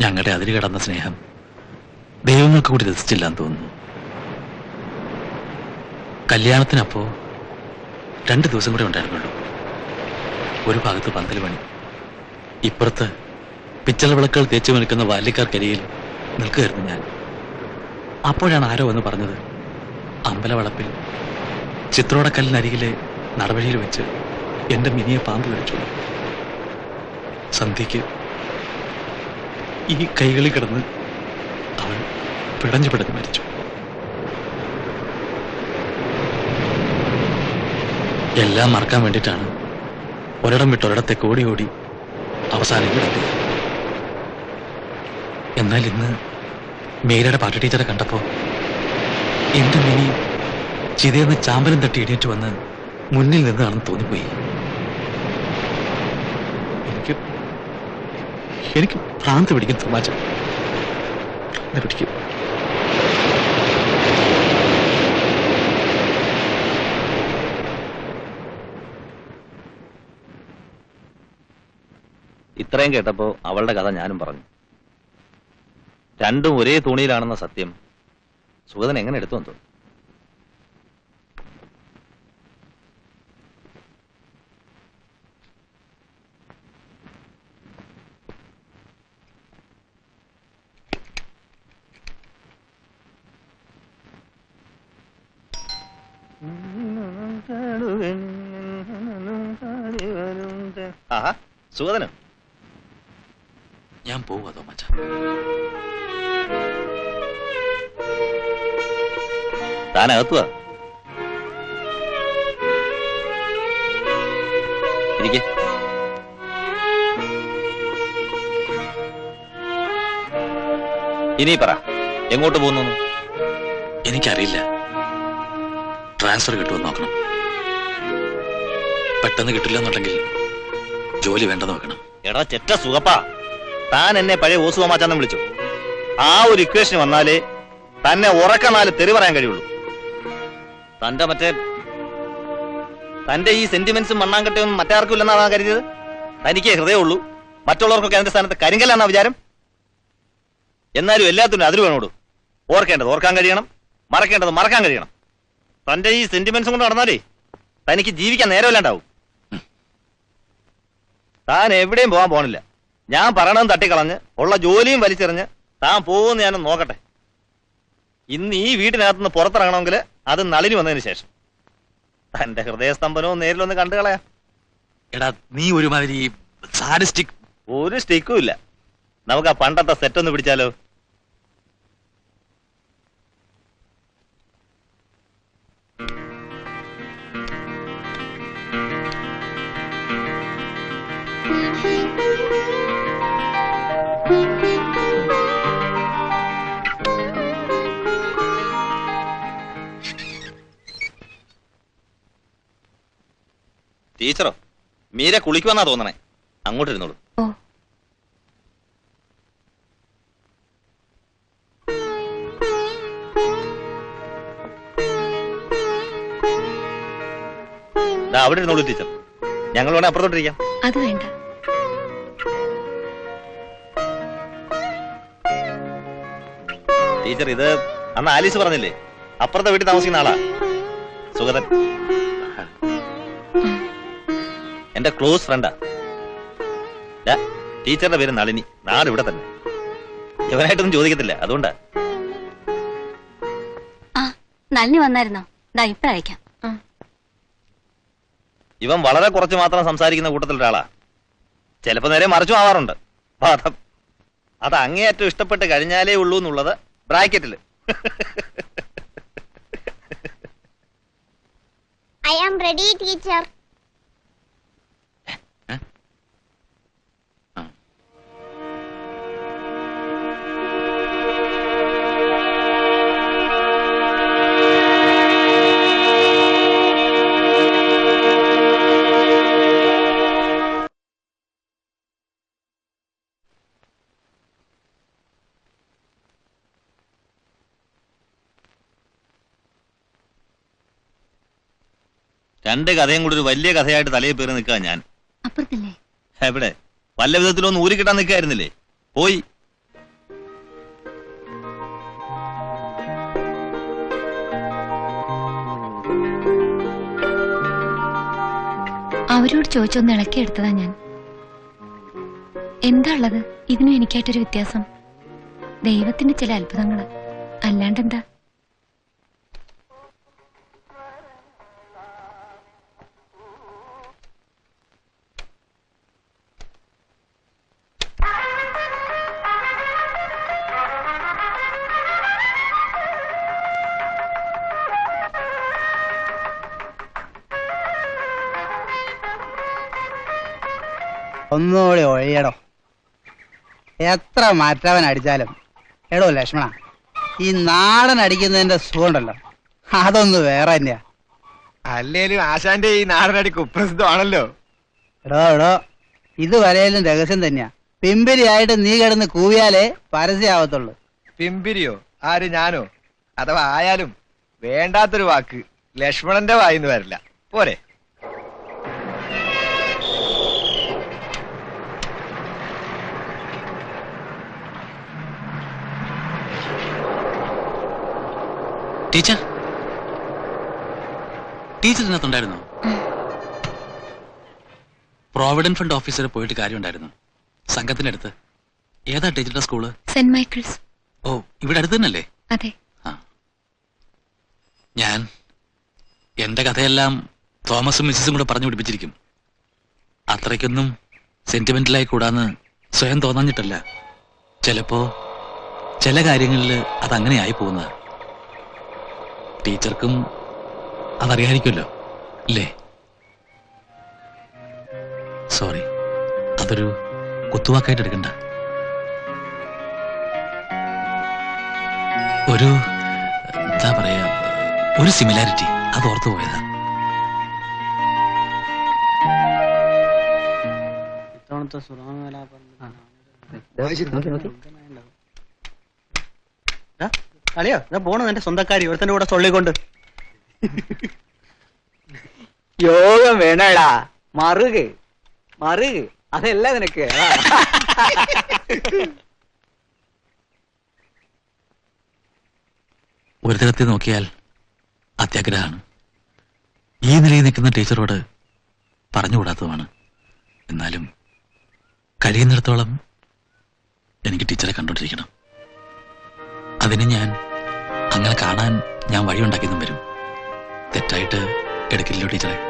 ഞങ്ങളുടെ അതിര് കടന്ന സ്നേഹം ദൈവങ്ങൾക്ക് കൂടി രസിച്ചില്ല എന്ന് തോന്നുന്നു. കല്യാണത്തിനപ്പോ രണ്ട് ദിവസം കൂടെ ഉണ്ടായിരുന്നുള്ളൂ. ഒരു ഭാഗത്ത് പന്തൽ പണി. ഇപ്പുറത്ത് പിച്ചള വിളക്കുകൾ തേച്ചു നിൽക്കുന്ന ബാല്യക്കാർക്കരിയിൽ നിൽക്കുകയായിരുന്നു ഞാൻ. അപ്പോഴാണ് ആരോ എന്ന് പറഞ്ഞത് അമ്പലവളപ്പിൽ ചിത്രോടക്കല്ലിനരികിലെ നടവഴിയിൽ വെച്ച് എന്റെ മിനിയെ പാമ്പ് കടിച്ചു സന്ധ്യയ്ക്ക് ഈ കൈകളിൽ കിടന്ന് അവൾ പിടഞ്ഞു പിടഞ്ഞു മരിച്ചു. എല്ലാം മറക്കാൻ വേണ്ടിയിട്ടാണ് ഒരിടം വിട്ട് ഒരിടത്തേക്ക് ഓടി ഓടി അവസാനം ഇവിടെത്തി എന്നാൽ ഇന്ന് മേരയുടെ പാട്ട് ടീച്ചറെ കണ്ടപ്പോ എന്റെ മിനി ചിതയെന്ന് ചാമ്പലം തട്ടി എണീറ്റ് വന്ന് മുന്നിൽ നിന്നാണെന്ന് തോന്നിപ്പോയി എനിക്ക് എനിക്ക് ഭ്രാന്ത് പിടിക്കും പിടിക്കും. ഇത്രയും കേട്ടപ്പോ അവളുടെ കഥ ഞാനും പറഞ്ഞു. രണ്ടും ഒരേ തുണിയിലാണെന്ന സത്യം സുഗതൻ എങ്ങനെ എടുത്തു വന്നു? സുഗതന്? ഞാൻ പോവുക തോമച്ച ഇരിക്കേ ഇരിക്കെ. ഇനി പറ എങ്ങോട്ട് പോകുന്നു? എനിക്കറിയില്ല. ട്രാൻസ്ഫർ കിട്ടുമെന്ന് നോക്കണം. പെട്ടെന്ന് കിട്ടില്ല എന്നുണ്ടെങ്കിൽ ജോലി വേണ്ടെന്ന് വെക്കണം. എടാ ചെറ്റ സുഖപ്പാ താൻ എന്നെ പഴയ ഓസുമാച്ചാന്ന് വിളിച്ചു. ആ ഒരു ഇക്വേഷൻ വന്നാലേ തന്നെ ഉറക്കണാൽ തെറി പറയാൻ കഴിയുള്ളൂ. തന്റെ മറ്റേ തന്റെ ഈ സെന്റിമെന്റ്സും മണ്ണാങ്കട്ടയൊന്നും മറ്റാർക്കും ഇല്ലെന്നാണ് കരുതിയത്? തനിക്കേ ഹൃദയമുള്ളൂ മറ്റുള്ളവർക്കൊക്കെ അതിന്റെ സ്ഥാനത്ത് കരിങ്കലാണ് വിചാരം? എന്നാലും എല്ലാത്തിനും അതിൽ വേണോടൂ. ഓർക്കേണ്ടത് ഓർക്കാൻ കഴിയണം മറക്കേണ്ടത് മറക്കാൻ കഴിയണം. തന്റെ ഈ സെന്റിമെന്റ്സും കൊണ്ട് നടന്നാലേ തനിക്ക് ജീവിക്കാൻ നേരമില്ലാണ്ടാവും. താൻ എവിടെയും പോകാൻ പോണില്ല. ഞാൻ പറയണതും തട്ടിക്കളഞ്ഞ് ഉള്ള ജോലിയും വലിച്ചെറിഞ്ഞ് താൻ പോകുന്ന ഞാൻ നോക്കട്ടെ. ഇന്ന് ഈ വീട്ടിനകത്തുനിന്ന് പുറത്തിറങ്ങണമെങ്കിൽ അത് നളിനി വന്നതിന് ശേഷം. തന്റെ ഹൃദയസ്തംഭനവും നേരിലൊന്ന് കണ്ടു കളയാ. എടാ നീ ഒരുമാതിരി ഒരു സ്റ്റിക്കും ഇല്ല. നമുക്ക് ആ പണ്ടത്തെ സെറ്റ് ഒന്ന് പിടിച്ചാലോ? ടീച്ചറോ മീര കുളിക്കുവെന്നാ തോന്നണേ. അങ്ങോട്ട് ഇരുന്നോളൂ. ഓ. ദാ അവിടെ ഇരുന്നോളൂ ടീച്ചർ. ഞങ്ങൾ വേണേ അപ്പുറത്തോട്ടിരിക്കാം അത് വേണ്ട. ടീച്ചർ ഇത് അന്ന് ആലീസ് പറഞ്ഞില്ലേ? അപ്പുറത്തെ വീട്ടിൽ താമസിക്കുന്ന ആളാ. സുഗതൻ. എന്റെ ക്ലോസ് ഫ്രണ്ടാ. ദാ, ടീച്ചറുടെ പേര് നളിനി. നാട് ഇവിടെ തന്നെ. ഇവനായിട്ടൊന്നും ചോദിക്കത്തില്ല അതുകൊണ്ടാ. ആ നളിനി വന്നായിരുന്നോ? ദാ ഇപ്പൊ അയക്കാം. ഇവൻ വളരെ കുറച്ച് മാത്രം സംസാരിക്കുന്ന കൂട്ടത്തിൽ ഒരാളാ ചിലപ്പോ നേരെ മറിച്ചും ആവാറുണ്ട്. പാഠം. അത് അങ്ങേയറ്റം ഇഷ്ടപ്പെട്ട് കഴിഞ്ഞാലേ ഉള്ളൂ എന്നുള്ളത് ബ്രാക്കറ്റിൽ. I am ready teacher. രണ്ട് കഥയും കൂടി ഒരു വലിയ കഥയായിട്ട് തലയിൽ പേര് നിൽക്കുക ഞാൻ. എവിടെ? വല്ല വിധത്തിലൊന്ന് ഊരി കിട്ടാൻ നിൽക്കായിരുന്നില്ലേ? പോയി. അവരോട് ചോദിച്ചൊന്ന് ഇളക്കിയെടുത്തതാ ഞാൻ. എന്താ ഉള്ളത്? ഇതിനും എനിക്കായിട്ടൊരു വ്യത്യാസം. ദൈവത്തിന്റെ ചില അത്ഭുതങ്ങൾ അല്ലാണ്ടെന്താ? ഒന്നുകൂടി ഒഴിയടോ. എത്ര മാറ്റവൻ അടിച്ചാലും. എടോ ലക്ഷ്മണ ഈ നാടൻ അടിക്കുന്നതിന്റെ സുഖമുണ്ടല്ലോ. അതൊന്ന് വേറെ തന്നെയാ. അല്ലേലും ആശാന്റെ ഈ നാടനടി കുപ്രസിദ്ധമാണല്ലോ. എടോ എടോ ഇത് വരെയും രഹസ്യം തന്നെയാ. പിമ്പിരിയായിട്ട് നീ കിടന്ന് കൂവിയാലേ പരസ്യമാവത്തുള്ളൂ. പിമ്പിരിയോ? ആര് ഞാനോ? അഥവാ ആയാലും വേണ്ടാത്തൊരു വാക്ക് ലക്ഷ്മണന്റെ വായിന്ന് വരില്ല. പോരെ ടീച്ചർ ടീച്ചർ ഇതിനകത്തുണ്ടായിരുന്നോ. പ്രോവിഡന്റ് ഫണ്ട് ഓഫീസറെ പോയിട്ട് കാര്യമുണ്ടായിരുന്നു. സംഘത്തിന്റെ അടുത്ത് ഏതാ ടീച്ചറുടെ സ്കൂൾ? സെന്റ് മൈക്കിൾസ് ഓ ഇവിടെ അടുത്ത് തന്നെയല്ലേ? അതെ. ആ. ഞാൻ എന്റെ കഥയെല്ലാം തോമസും മിസ്സും കൂടെ പറഞ്ഞു പിടിപ്പിച്ചിരിക്കും. അത്രയ്ക്കൊന്നും സെന്റിമെന്റലായി കൂടാന്ന് സ്വയം തോന്നഞ്ഞിട്ടല്ല. ചിലപ്പോ ചില കാര്യങ്ങളിൽ അതങ്ങനെ ആയി പോകുന്ന ടീച്ചർക്കും അതറിയായിരിക്കുമല്ലോ ഇല്ലേ? സോറി അതൊരു കുത്തുവാക്കായിട്ട് എടുക്കണ്ട. ഒരു എന്താ പറയാ ഒരു സിമിലാരിറ്റി അത് ഓർത്തു പോയതാ. കളിയോ? ഞാൻ പോണു എന്റെ സ്വന്തക്കാരി ഒരുത്തന്റെ കൂടെ തൊള്ളിക്കൊണ്ട് യോഗം വേണടാ. മറുക്. മറുക്. അതല്ല നിനക്ക്. ഒരു തരത്തിൽ നോക്കിയാൽ അത്യാഗ്രഹമാണ്. ഈ നിലയിൽ നിൽക്കുന്ന ടീച്ചറോട് പറഞ്ഞുകൂടാത്തതുമാണ് എന്നാലും കഴിയുന്നിടത്തോളം എനിക്ക് ടീച്ചറെ കണ്ടുകൊണ്ടിരിക്കണം. അതിന് ഞാൻ അങ്ങനെ കാണാൻ ഞാൻ വഴിയുണ്ടാക്കിയതും വരും. തെറ്റായിട്ട് എടുക്കില്ലല്ലോ ടീച്ചറെ.